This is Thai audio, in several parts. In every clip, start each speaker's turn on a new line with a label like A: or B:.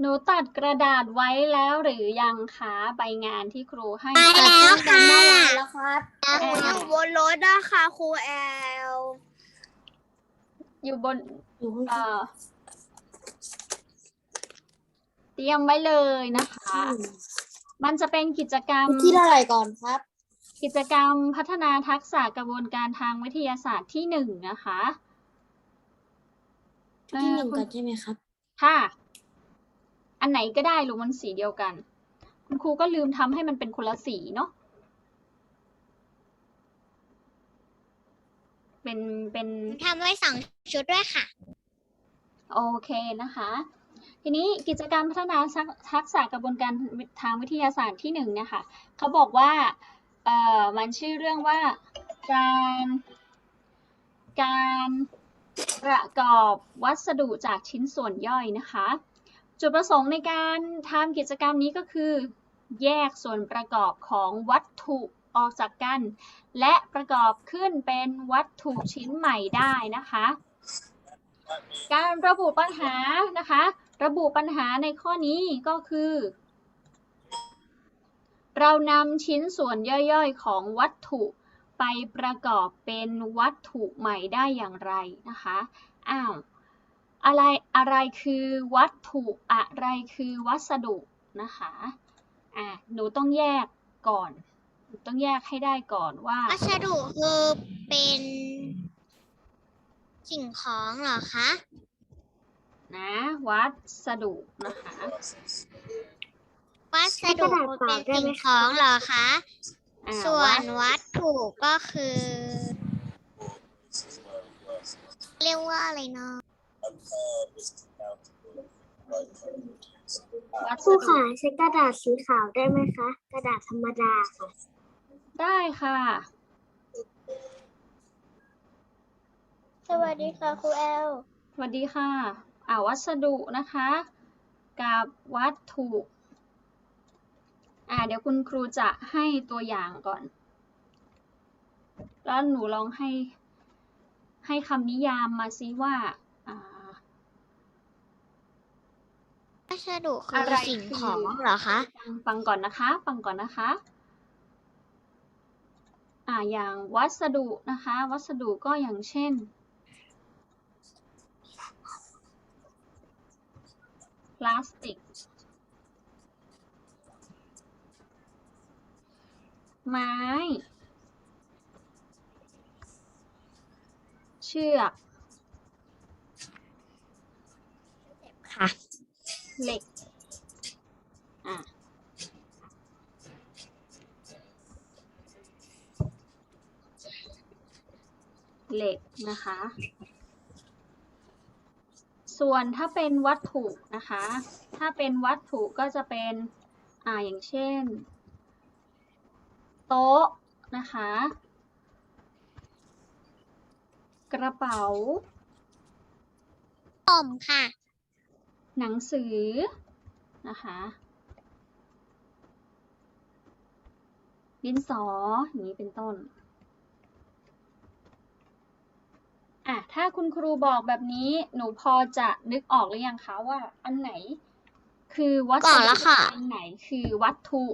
A: หนูตัดกระดาษไว้แล้วหรือยังคะใบงานที่ครูให้
B: ไป
A: ค่ะ
B: แล้วค่ะ
C: แล้วครับ
B: หนูอยู่บนรถนะคะครูแอล
A: อยู่บน
C: อยู่ข้าง
A: เอ่อเตรียมไว้เลยนะคะ มันจะเป็นกิจกรรม
C: ที่เท่าไหร่ก่อนครับ
A: กิจกรรมพัฒนาทักษะกระบวนการทางวิทยาศาสตร์ที่หนึ่งนะคะ
C: ที่หนึ่ง
A: เอ่อ
C: ก่อนใช่ไหมครับ
A: ค่ะ อันไหนก็ได้ลูกมันสีเดียวกัน คุณครูก็ลืมทำให้มันเป็นคนละสีเนาะเป็นเป็น
B: ทำไว้สองชุดด้วยค่ะ
A: โอเคนะคะ ทีนี้กิจกรรมพัฒนาทักษะกระบวนการทางวิทยาศาสตร์ที่หนึ่งเนี่ยค่ะเขาบอกว่าเอ่อมันชื่อเรื่องว่าการการ ประกอบวัสดุจากชิ้นส่วนย่อยนะคะ จุดประสงค์ในการทำกิจกรรมนี้ก็คือ แยกส่วนประกอบของวัตถุออกจากกัน และประกอบขึ้นเป็นวัตถุชิ้นใหม่ได้นะคะ การระบุปัญหานะคะ ระบุปัญหาในข้อนี้ก็คือ เรานำชิ้นส่วนย่อยๆ ของวัตถุ ไปประกอบเป็นวัตถุใหม่ได้อย่างไรนะคะ อ้าว อะไร อะไรคือวัตถุ อะไรคือวัสดุนะคะ อะ หนูต้องแยกก่อนหนูต้องแยกให้ได้ก่อนว่า
B: วัสดุคือเป็นสิ่งของเหรอคะ
A: นะ วัสดุนะคะ
B: วัสดุคือเป็นสิ่งของเหรอคะ
A: อ่า
B: ส่ว
A: วั
B: น
A: ส
B: วัตถุก็คือ เรียกว่าอะไรเนาะ
A: วั
C: ค
A: ส
C: รู
A: ดุ
C: ค่ะใช้กระดาษสีขาวได้ไหมคะ กระดาษธรรมดาค่ะ
A: ได้ค่ะ
B: สวัสดีค่ะครูแอล
A: สวัสดีค่ะ อ่าวัสดุนะคะ กับวัตถุ อ่าเดี๋ยวคุณครูจะให้ตัวอย่างก่อน แล้วหนูลองให้ให้คำนิยามมาซิว่าอ่า
B: วัสดุคื
A: อะ
B: อ
A: ไร
B: สิ่ง
A: คือ
B: ของเหรอคะ
A: ฟังฟังก่อนนะคะ ฟังก่อนนะคะ อ่า อย่างวัสดุนะคะ วัสดุก็อย่างเช่น พลาสติก ไม้ เชือก
B: ค่ะ
A: เหล็ก อะ เหล็กนะคะ ส่วนถ้าเป็นวัตถุนะคะ ถ้าเป็นวัตถุก็จะเป็น อ่าอย่างเช่น โต๊ะนะคะ กระเป๋า
B: ต้มค่ะ
A: หนังสือนะคะดินสออย่างนี้เป็นต้นอะถ้าคุณครูบอกแบบนี้หนูพอจะนึกออกหรือยังคะว่า อันไหน คือวัส
B: บอก
A: ดุ
B: แล้วค่ะ
A: อันไหนคือวัตถุ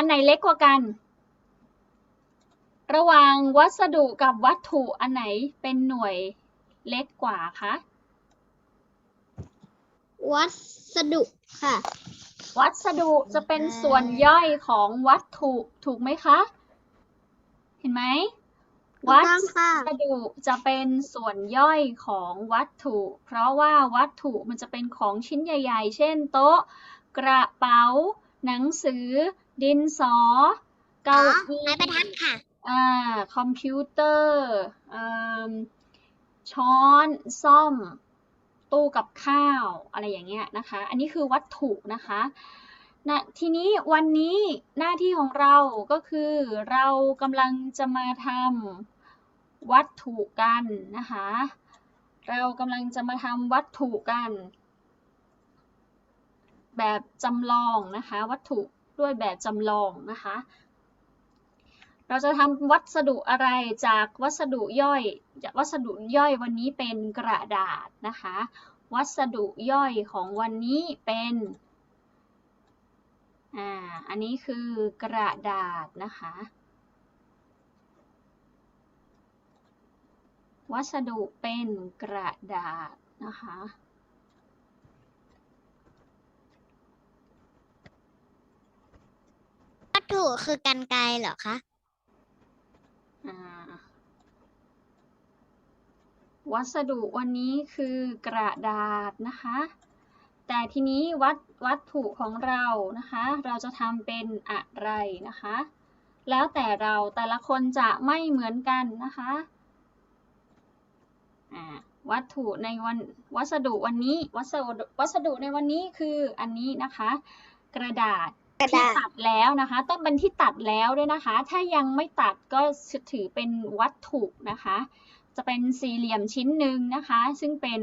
A: อันไหนเล็กกว่ากัน ระหว่างวัสดุกับวัตถุอันไหนเป็นหน่วยเล็กกว่าคะ
B: วัสดุค่ะ
A: วัสดุจะเป็นส่วนย่อยของวัตถุถูกไหมคะ เห็นไหม
B: ถูก
A: วั
B: ต้องค่ะ
A: สดุจะเป็นส่วนย่อยของวัตถุ เพราะว่าวัตถุมันจะเป็นของชิ้นใหญ่ ๆ เช่น โต๊ะ กระเป๋า หนังสือ ดินสอ เก้าอี้
B: ไม้บรรทัดค่ะ
A: อ่า คอมพิวเตอร์อ่าช้อนซ่อม ตู้กับข้าวอะไรอย่างเงี้ยนะคะ อันนี้คือวัตถุนะคะนะทีนี้วันนี้หน้าที่ของเราก็คือเรากำลังจะมาทำวัตถุกันนะคะ เรากำลังจะมาทำวัตถุกัน แบบจำลองนะคะ วัตถุ ด้วยแบบจำลองนะคะ เราจะทำวัสดุอะไรจากวัสดุย่อย จากวัสดุย่อยวันนี้เป็นกระดาษนะคะ วัสดุย่อยของวันนี้เป็นอ่าอันนี้คือกระดาษนะคะ วัสดุเป็นกระดาษนะคะ
B: วัต ถุคือกันไกรเหรอคะ
A: อ่าวัสดุวันนี้คือกระดาษนะคะ แต่ทีนี้วัตวัตถุของเรานะคะ เราจะทำเป็นอะไรนะคะ แล้วแต่เราแต่ละคนจะไม่เหมือนกันนะคะอ่าวัตถุในวันวัสดุวันนี้วัสดุวัสดุในวันนี้คืออันนี้นะคะ กระดาษ ที่ตัดแล้วนะคะ ต้องเป็นที่ตัดแล้วด้วยนะคะ ถ้ายังไม่ตัดก็ถือเป็นวัตถุนะคะ จะเป็นสี่เหลี่ยมชิ้นหนึ่งนะคะ ซึ่งเป็น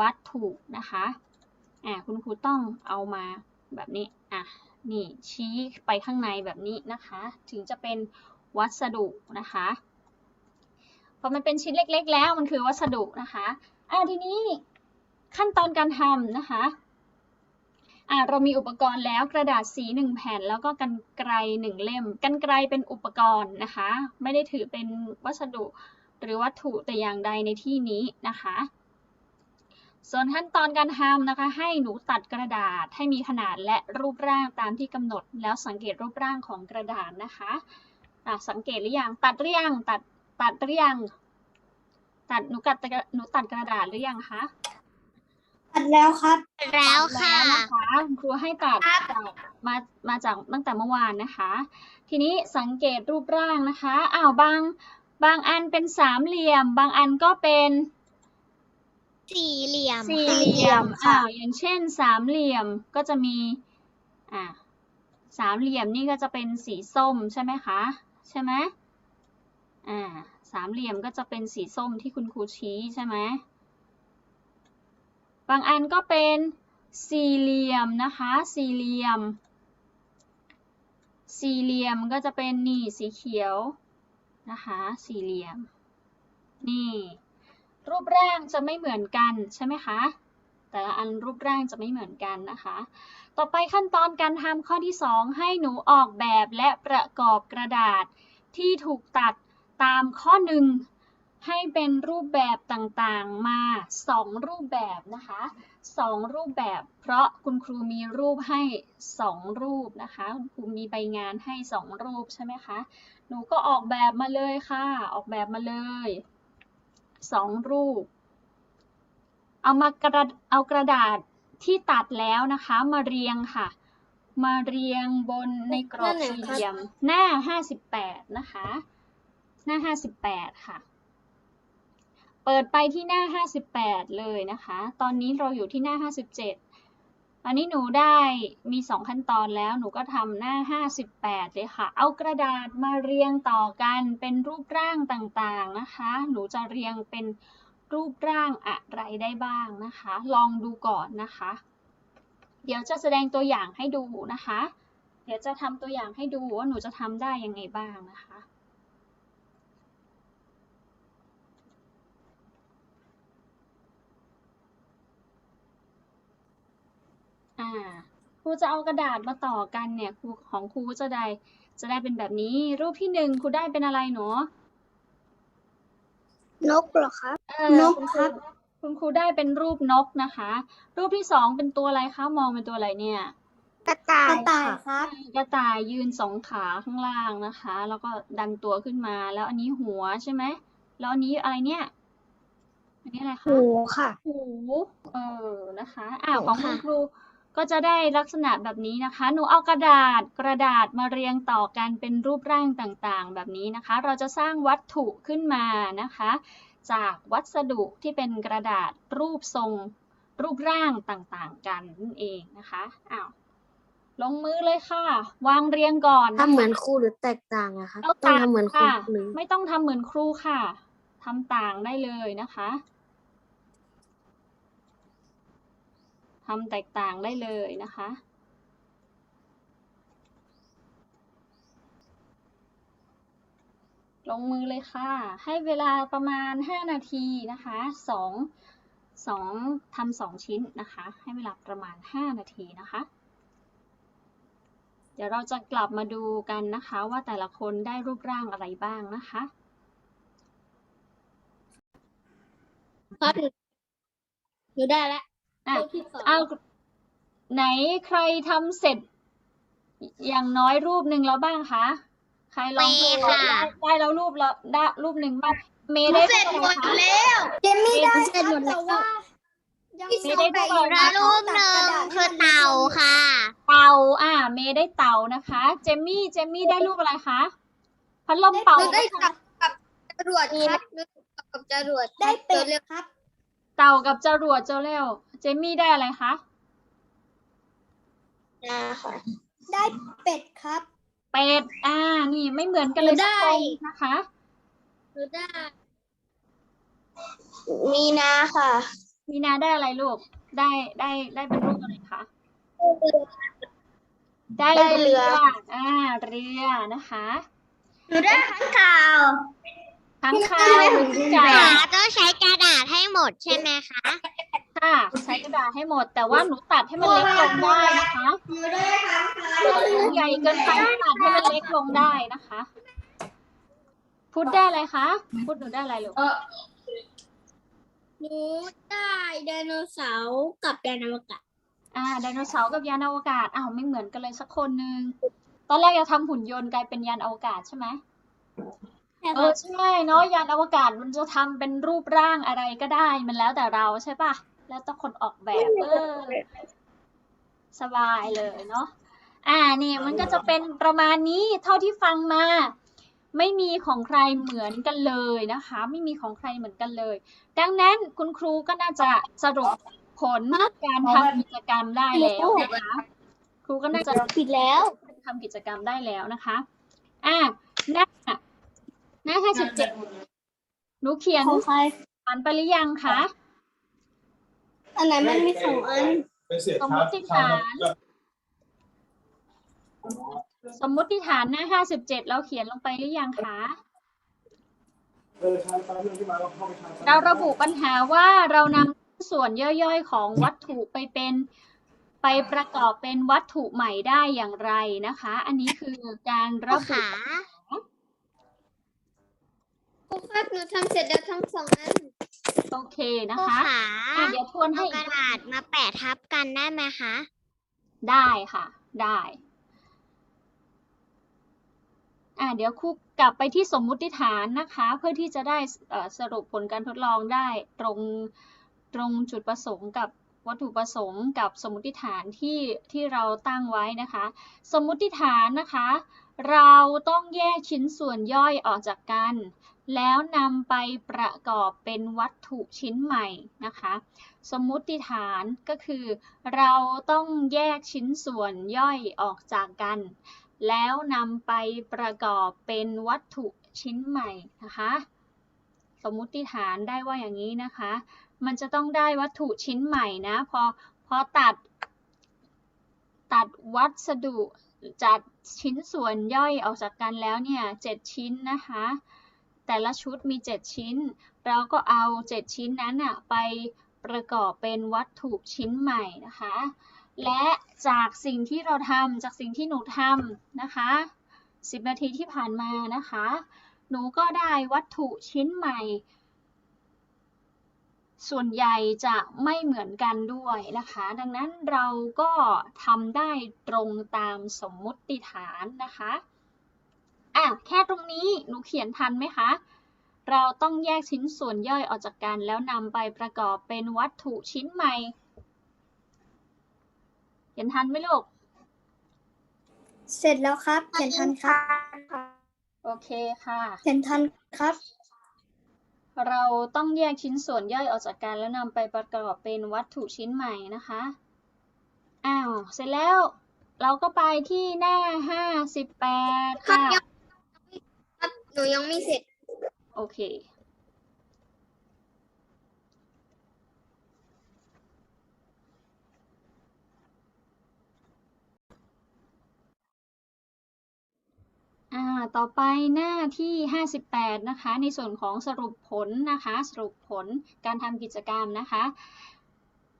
A: วัตถุนะคะอ่าคุณครูต้องเอามาแบบนี้อะนี่ชี้ไปข้างในแบบนี้นะคะ ถึงจะเป็นวัสดุนะคะพอมันเป็นชิ้นเล็ก ๆ แล้วมันคือวัสดุนะคะอ่าทีนี้ขั้นตอนการทำนะคะ อะเรามีอุปกรณ์แล้วกระดาษสีหนึ่งแผ่นแล้วก็กันไกรหนึ่งเล่ม กันไกรเป็นอุปกรณ์นะคะ ไม่ได้ถือเป็นวัสดุหรือวัตถุแต่อย่างใดในที่นี้นะคะ ส่วนขั้นตอนการทำนะคะ ให้หนูตัดกระดาษให้มีขนาดและรูปร่างตามที่กำหนด แล้วสังเกตรูปร่างของกระดาษนะคะะสังเกตหรือยังตัดหรือยังตัดตัดหรือยังตัดหนูกัดหนูตัดกระดาษหรือยังคะ
C: ตัดแล้วครับ
B: แล้วค่ะ
A: แล้วนะคะคุณครูให้ตัดจากมามาจากตั้งแต่เมื่อวานนะคะ ทีนี้สังเกตรูปร่างนะคะอ้าวบางบางอันเป็นสามเหลี่ยม บางอันก็เป็น
B: สี่เหลี่ยม
A: สี่
B: ค่ะ
A: เหลี่ยม
C: ค่ะ
A: อ้าวอย่างเช่นสามเหลี่ยมก็จะมีอ่าสามเหลี่ยมนี่ก็จะเป็นสีส้มใช่ไหมคะใช่ไหมอ่าสามเหลี่ยมก็จะเป็นสีส้มที่คุณครูชี้ใช่ไหม บางอันก็เป็นสี่เหลี่ยมนะคะ สี่เหลี่ยม สี่เหลี่ยมก็จะเป็นนี่สีเขียวนะคะ สี่เหลี่ยม นี่ รูปร่างจะไม่เหมือนกันใช่ไหมคะ แต่ละอันรูปร่างจะไม่เหมือนกันนะคะ ต่อไปขั้นตอนการทำข้อที่ 2 ให้หนูออกแบบและประกอบกระดาษที่ถูกตัดตามข้อหนึ่ง ให้เป็นรูปแบบต่างๆมา 2 รูปแบบนะคะ 2 รูปแบบ เพราะคุณครูมีรูปให้ 2 รูปนะคะ คุณครูมีใบงานให้ 2 รูปใช่ไหมคะ หนูก็ออกแบบมาเลยค่ะ ออกแบบมาเลย 2 รูป เอามากระเอากระดาษที่ตัดแล้วนะคะ มาเรียงค่ะ มาเรียงบนในกรอบสี่เหลี่ยม หน้า 58 นะคะ หน้า 58 ค่ะ เปิดไปที่หน้า 58 เลยนะคะ ตอนนี้เราอยู่ที่หน้า 57 อันนี้หนูได้มี 2 ขั้นตอนแล้ว หนูก็ทำหน้า 58 เลยค่ะ เอากระดาษมาเรียงต่อกันเป็นรูปร่างต่างๆนะคะ หนูจะเรียงเป็นรูปร่างอะไรได้บ้างนะคะ ลองดูก่อนนะคะ เดี๋ยวจะแสดงตัวอย่างให้ดูนะคะ เดี๋ยวจะทำตัวอย่างให้ดูว่าหนูจะทำได้ยังไงบ้างนะคะ อ่าครูจะเอากระดาษมาต่อกันเนี่ยครูของครูจะได้จะได้เป็นแบบนี้ รูปที่หนึ่งครูได้เป็นอะไรหนู
C: นกเหรอครับ
A: เออน
C: ก
A: คุณ
C: ครับ
A: คุณครูได้เป็นรูปนกนะคะ รูปที่สองเป็นตัวอะไรคะมองเป็นตัวอะไรเนี่ย
C: กระต่าย
D: กระต่ายครับ
A: กระต่ายยืนสองขาข้างล่างนะคะ แล้วก็ดันตัวขึ้นมา แล้วอันนี้หัวใช่ไหมแล้วอันนี้อะไรเนี่ยอันนี้อะไรคะ
C: หูค่ะ
A: หูเออนะคะอ่า
C: หู
A: ของคุณ
C: ค่ะ
A: ครู ก็จะได้ลักษณะแบบนี้นะคะ หนูเอากระดาษกระดาษมาเรียงต่อกันเป็นรูปร่างต่างๆ แบบนี้นะคะ เราจะสร้างวัตถุขึ้นมานะคะ จากวัสดุที่เป็นกระดาษรูปทรงรูปร่างต่างๆ กันนั่นเองนะคะอ้าวลงมือเลยค่ะ วางเรียงก่อนนะคะ
C: ทำเหมือนครูหรือแตกต่างอะครับ
A: เอา
C: ต้อง
A: ต่าง
C: ทำเหมือนครู
A: ค่ะ
C: หรือ
A: ไม่ต้องทำเหมือนครูค่ะทำต่างได้เลยนะคะำแตกต่างได้เลยนะคะ ลงมือเลยค่ะ ให้เวลาประมาณ 5 นาทีนะคะสองสองทำสองชิ้นนะคะ ให้เวลาประมาณ 5 นาทีนะคะ เดี๋ยวเราจะกลับมาดูกันนะคะว่าแต่ละคนได้รูปร่างอะไรบ้างนะคะ
C: ครับหนูได้แล้ว
A: อะ
C: รูปที่สอง
A: เอาไหนใครทำเสร็จ อย่างน้อยรูปหนึ่งแล้วบ้างคะ ใครลองดู
B: เมย์ค่ะ
A: ได้ได้แล้วรูปแล้วได้รูปหนึ่งบ้างเมย์ได้รูปอะไรคะ
C: เจมมี่ได้
A: เสร็จหมดแล้ว
C: แต่ว่ายัง
A: ไม่ได้ด้วย
B: แล้วรูปหนึ่งคือเต่าค่ะ
A: เต่าอ่าเมย์ได้เต่านะคะ เจมมี่เจมมี่ได้รูปอะไรคะพัดลมเป่า
C: หนูได้
A: นะคะ
C: กับกับจรวดครับหนูกับจรวดได้เป็ดครับ
A: เต่ากับจรวดเจ้าเร็วเจมมี่ได้อะไรคะ
C: ได้เป็ดครับ
A: เป็ด อ่า นี่ไม่เหมือนกันเลย
C: หนูได้
A: สักคนนะคะ
C: หนูได้ มีนาค่ะ
A: มีนาได้อะไรลูก ได้ได้ได้เป็นรูปอะไรคะ ได้
C: ได้เรือ
A: อ่า เรือนะคะ
C: หนูได้ข้างข่าว
A: ค้างคาวกิ้งก่า
B: หาต้องใช้กระดาษให้หมดใช่ไหมคะ
A: ค่ะใช้กระดาษให้หมด แต่ว่าหนูตัดให้มันเล็กลงได้นะคะ
C: หนูได้ข้างข่าว
A: ตัวใหญ่เกินไปตัดให้มันเล็กลงได้นะคะพุทธได้อะไรคะพุทธหนูได้อะไรลูก
C: หนูได้ไดโนเสาร์กับยานอวกาศ
A: อ่าไดโนเสาร์กับยานอวกาศอ้าวไม่เหมือนกันเลยสักคนหนึ่งตอนแรกจะทำหุ่นยนต์กลายเป็นยานอวกาศใช่ไหม เออใช่เนาะยานอวกาศมันจะทำเป็นรูปร่างอะไรก็ได้ มันแล้วแต่เราใช่ปะแล้วแต่คนออกแบบเออ สบายเลยเนาะ อ่า นี่มันก็จะเป็นประมาณนี้เท่าที่ฟังมา ไม่มีของใครเหมือนกันเลยนะคะ ไม่มีของใครเหมือนกันเลย ดังนั้นคุณครูก็น่าจะสรุปผลการทำกิจกรรมได้แล้วนะคะ ครูก็น่าจะ
C: ปิดแล้ว
A: ทำกิจกรรมได้แล้วนะคะ อ่าหน้า หน้าห้าสิบเจ็ดหนูเขียน
C: ของใคร
A: อ่านไปหรือยังคะ
C: อันไหนมันมีสองอัน
D: ไปเสีย
A: สมมุติฐาน สมมุติฐานหน้าห้าสิบเจ็ดเราเขียนลงไปหรือยังคะ
D: เออใช้ไปเรื่องที่มาเราเข้าไปทาง
A: เราระบุปัญหาว่าเรานำส่วนย่อยๆของวัตถุไปเป็นไปประกอบเป็นวัตถุใหม่ได้อย่างไรนะคะ อันนี้คือการระบุ
B: ขา
C: ครูครับหนูทำเสร็จแล้วทั้งสองอัน
A: โอเคนะ
B: ครู
A: คะ
B: ขา
A: อะเดี๋ยวทวน
B: เอา
A: ให้
B: ก
A: อี
B: ระ
A: ก
B: ดาษมาแปะทับกันได้ไหมคะ
A: ได้ค่ะ ได้อ่าเดี๋ยวครูกลับไปที่สมมุติฐานนะคะ เพื่อที่จะได้เอ่อสรุปผลการทดลองได้ตรงตรงจุดประสงค์กับวัตถุประสงค์กับสมมุติฐานที่ที่เราตั้งไว้นะคะ สมมุติฐานนะคะ เราต้องแยกชิ้นส่วนย่อยออกจากกัน แล้วนำไปประกอบเป็นวัตถุชิ้นใหม่นะคะ สมมุติฐานก็คือ เราต้องแยกชิ้นส่วนย่อยออกจากกัน แล้วนำไปประกอบเป็นวัตถุชิ้นใหม่นะคะ สมมุติฐานได้ว่าอย่างนี้นะคะ มันจะต้องได้วัตถุชิ้นใหม่นะ พอพอตัด ตัดวัสดุจัดชิ้นส่วนย่อยออกจากกันแล้วเนี่ยเจ็ดชิ้นนะคะ แต่ละชุดมี 7 ชิ้น เราก็เอา 7 ชิ้นนั้นอะไปประกอบเป็นวัตถุชิ้นใหม่นะคะ และจากสิ่งที่เราทำจากสิ่งที่หนูทำนะคะ 10 นาทีที่ผ่านมานะคะ หนูก็ได้วัตถุชิ้นใหม่ ส่วนใหญ่จะไม่เหมือนกันด้วยนะคะ ดังนั้นเราก็ทำได้ตรงตามสมมุติฐานนะคะ อะแค่ตรงนี้หนูเขียนทันไหมคะ เราต้องแยกชิ้นส่วนย่อยออกจากกัน แล้วนำไปประกอบเป็นวัตถุชิ้นใหม่ เขียนทันไหมลูก
C: เสร็จแล้วครับ เขียนทันครับ
A: โอเคค่ะ
C: เขียนทันครับ
A: เราต้องแยกชิ้นส่วนย่อยออกจากกันแล้วนำไปประกอบเป็นวัตถุชิ้นใหม่นะคะ อ้าว เสร็จแล้วเราก็ไปที่หน้าห้าสิบแปด
C: ครับ
A: ค่ะ
C: ยังครับ หนูยังไม่เสร็จ
A: โอเค อ่า ต่อไปหน้าที่ 58 นะคะ ในส่วนของสรุปผลนะคะ สรุปผลการทำกิจกรรมนะคะ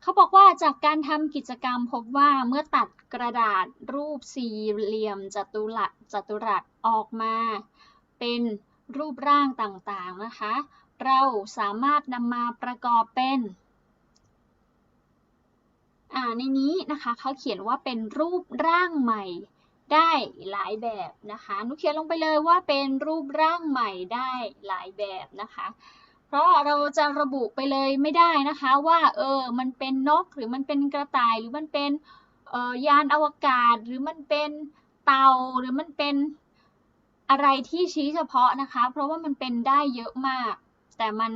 A: เขาบอกว่าจากการทำกิจกรรมพบว่าเมื่อตัดกระดาษรูปสี่เหลี่ยมจัตุรัสจัตุรัสออกมา เป็นรูปร่างต่างๆนะคะ เราสามารถนำมาประกอบเป็นอ่าในนี้นะคะเขาเขียนว่าเป็นรูปร่างใหม่ได้หลายแบบนะคะหนุเขียนลงไปเลยว่าเป็นรูปร่างใหม่ได้หลายแบบนะคะ เพราะเราจะระบุไปเลยไม่ได้นะคะว่าเออมันเป็นนกหรือมันเป็นกระต่ายหรือมันเป็นออยานอวกาศ หรือมันเป็นเต่าหรือมันเป็น อะไรที่ชี้เฉพาะนะคะ เพราะว่ามันเป็นได้เยอะมาก แต่มัน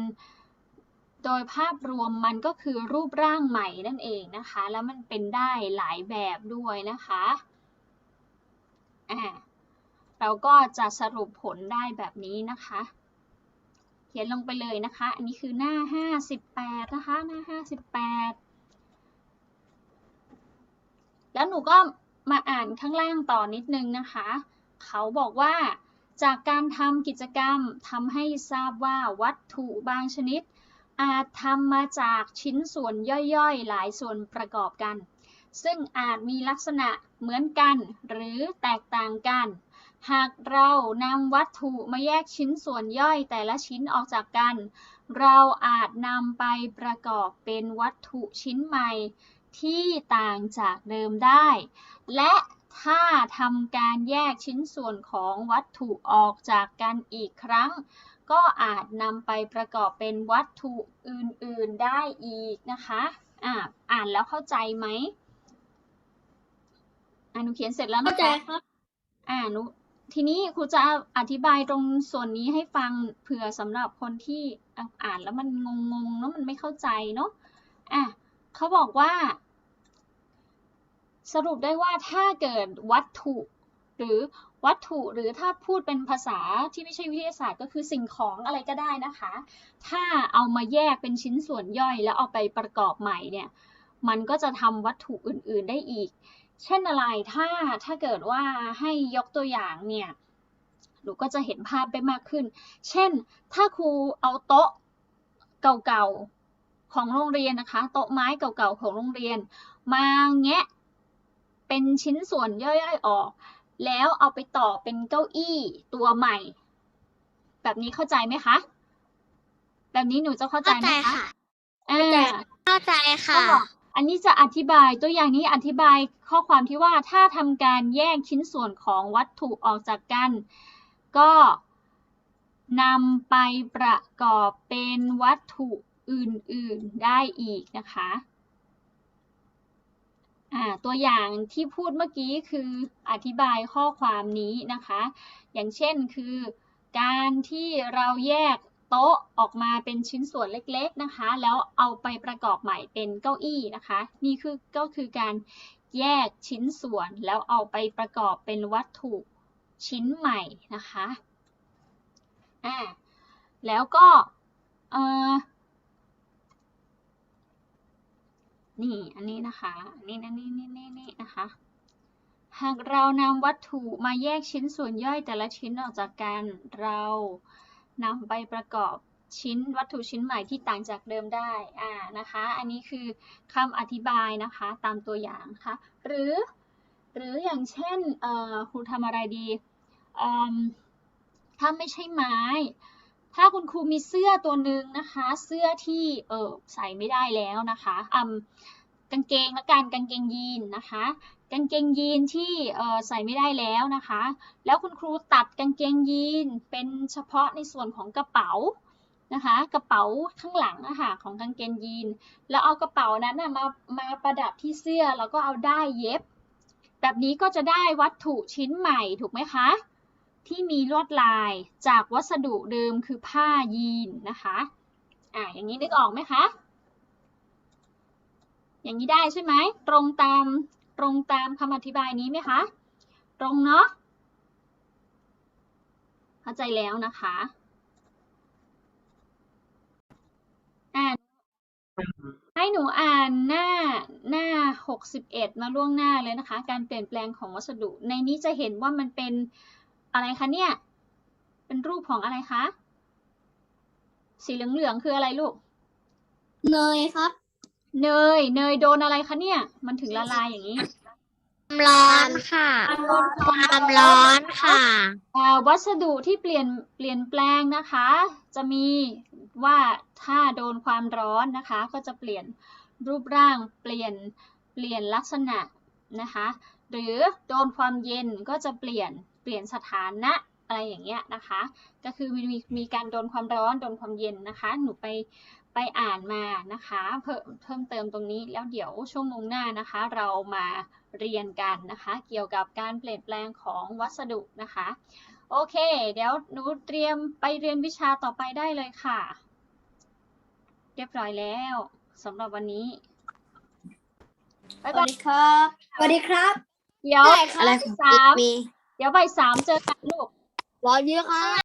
A: โดยภาพรวมมันก็คือรูปร่างใหม่นั่นเองนะคะ แล้วมันเป็นได้หลายแบบด้วยนะคะอ่าเราก็จะสรุปผลได้แบบนี้นะคะ เขียนลงไปเลยนะคะ อันนี้คือหน้า 58 นะคะ หน้า 58 แล้วหนูก็มาอ่านข้างล่างต่อนิดนึงนะคะ เขาบอกว่า จากการทำกิจกรรมทำให้ทราบว่าวัตถุบางชนิด อาจทำมาจากชิ้นส่วนย่อยๆ หลายส่วนประกอบกัน ซึ่งอาจมีลักษณะเหมือนกันหรือแตกต่างกัน หากเรานำวัตถุมาแยกชิ้นส่วนย่อยแต่ละชิ้นออกจากกัน เราอาจนำไปประกอบเป็นวัตถุชิ้นใหม่ที่ต่างจากเดิมได้ และ ถ้าทำการแยกชิ้นส่วนของวัตถุออกจากกันอีกครั้ง ก็อาจนำไปประกอบเป็นวัตถุอื่น ๆ ได้อีกนะคะอ่าอ่านแล้วเข้าใจไหมอ่าหนูเขียนเสร็จแล้วนะคะ
C: เข้าใจครับ
A: อ่าหนูทีนี้ครูจะอธิบายตรงส่วนนี้ให้ฟังเผื่อสำหรับคนที่อะอ่านแล้วมันงงๆแล้วมันไม่เข้าใจเนาะอะเขาบอกว่า สรุปได้ว่าถ้าเกิดวัตถุ หรือวัตถุหรือถ้าพูดเป็นภาษาที่ไม่ใช่วิทยาศาสตร์ก็คือสิ่งของอะไรก็ได้นะคะ ถ้าเอามาแยกเป็นชิ้นส่วนย่อยแล้วเอาไปประกอบใหม่เนี่ยมันก็จะทำวัตถุอื่นๆได้อีก เช่นอะไรถ้าถ้าเกิดว่าให้ยกตัวอย่างเนี่ยหนูก็จะเห็นภาพได้มากขึ้น เช่น ถ้าครูเอาโต๊ะเก่าๆของโรงเรียนนะคะ โต๊ะไม้เก่าๆของโรงเรียน มาแงะ เป็นชิ้นส่วนย่อยๆออก แล้วเอาไปต่อเป็นเก้าอี้ตัวใหม่ แบบนี้เข้าใจไหมคะ แบบนี้หนูจะเข้าใจ
B: เข้า
A: ไห
B: ใจ
A: มคะ
B: ค่ะ
A: อ่า
B: เข้าใจ
A: ก็
B: ค่ะ
A: บอกอันนี้จะอธิบายตัวอย่างนี้อธิบายข้อความที่ว่าถ้าทำการแยกชิ้นส่วนของวัตถุออกจากกัน ก็นำไปประกอบเป็นวัตถุอื่นๆได้อีกนะคะอ่า ตัวอย่างที่พูดเมื่อกี้คืออธิบายข้อความนี้นะคะ อย่างเช่นคือการที่เราแยกโต๊ะออกมาเป็นชิ้นส่วนเล็กๆนะคะ แล้วเอาไปประกอบใหม่เป็นเก้าอี้นะคะ นี่คือก็คือการแยกชิ้นส่วนแล้วเอาไปประกอบเป็นวัตถุชิ้นใหม่นะคะอ่าแล้วก็เอ่อ นี่อันนี้นะคะนี่นะนี่นี่นี่นี่นะคะ หากเรานำวัตถุมาแยกชิ้นส่วนย่อยแต่ละชิ้นออกจากกันเรานำไปประกอบชิ้นวัตถุชิ้นใหม่ที่ต่างจากเดิมได้อ่านะคะ อันนี้คือคำอธิบายนะคะตามตัวอย่างนะคะ หรือ หรืออย่างเช่นเอ่อครูทำอะไรดีเอ่มถ้าไม่ใช่ไม้ ถ้าคุณครูมีเสื้อตัวหนึ่งนะคะ เสื้อที่เออใส่ไม่ได้แล้วนะคะอืมกางเกงละกันกางเกงยีนนะคะ กางเกงยีนที่เออใส่ไม่ได้แล้วนะคะ แล้วคุณครูตัดกางเกงยีนเป็นเฉพาะในส่วนของกระเป๋านะคะกระเป๋าข้างหลังอะค่ะของกางเกงยีน แล้วเอากระเป๋านั้นมามาประดับที่เสื้อแล้วก็เอาได้เย็บ แบบนี้ก็จะได้วัตถุชิ้นใหม่ถูกไหมคะ ที่มีลวดลายจากวัสดุเดิมคือผ้ายีนนะคะอ่าอย่างนี้นึกออกไหมคะ อย่างนี้ได้ใช่ไหม ตรงตามตรงตามคำอธิบายนี้ไหมคะ ตรงเนาะเข้าใจแล้วนะคะอ่านให้หนูอ่านหน้าหน้า 61 มาล่วงหน้าเลยนะคะ การเปลี่ยนแปลงของวัสดุ ในนี้จะเห็นว่ามันเป็น อะไรคะเนี่ย เป็นรูปของอะไรคะ สีเหลืองๆคืออะไรลูก
C: เนยครับ
A: เนย เนยโดนอะไรคะเนี่ย มันถึงละลายอย่างนี้
B: ความร้อนค่ะ ความร้อนค่ะ
A: อ่าวัสดุที่เปลี่ยนเปลี่ยนแปลงนะคะ จะมีว่าถ้าโดนความร้อนนะคะ ก็จะเปลี่ยนรูปร่างเปลี่ยนเปลี่ยนลักษณะนะคะ หรือโดนความเย็นก็จะเปลี่ยน เปลี่ยนสถานะอะไรอย่างเงี้ยนะคะ ก็คือมีมีมีการโดนความร้อนโดนความเย็นนะคะ หนูไปไปอ่านมานะคะ เพิ่มเพิ่มเติมตรงนี้แล้วเดี๋ยวชั่วโมงหน้านะคะ เรามาเรียนกันนะคะ เกี่ยวกับการเปลี่ยนแปลงของวัสดุนะคะ โอเค เดี๋ยวหนูเตรียมไปเรียนวิชาต่อไปได้เลยค่ะ เรียบร้อยแล้วสำหรับวันนี้บ๊าย
C: สวั
A: บา
C: ส
A: ย
C: ดีครับสวัสดีครับ
A: เดี๋ยว
C: ได้ครับ
A: บ่ายสาม เดี๋ยวบ่ายสามเจอกันลูก
C: รอเยอะค่ะ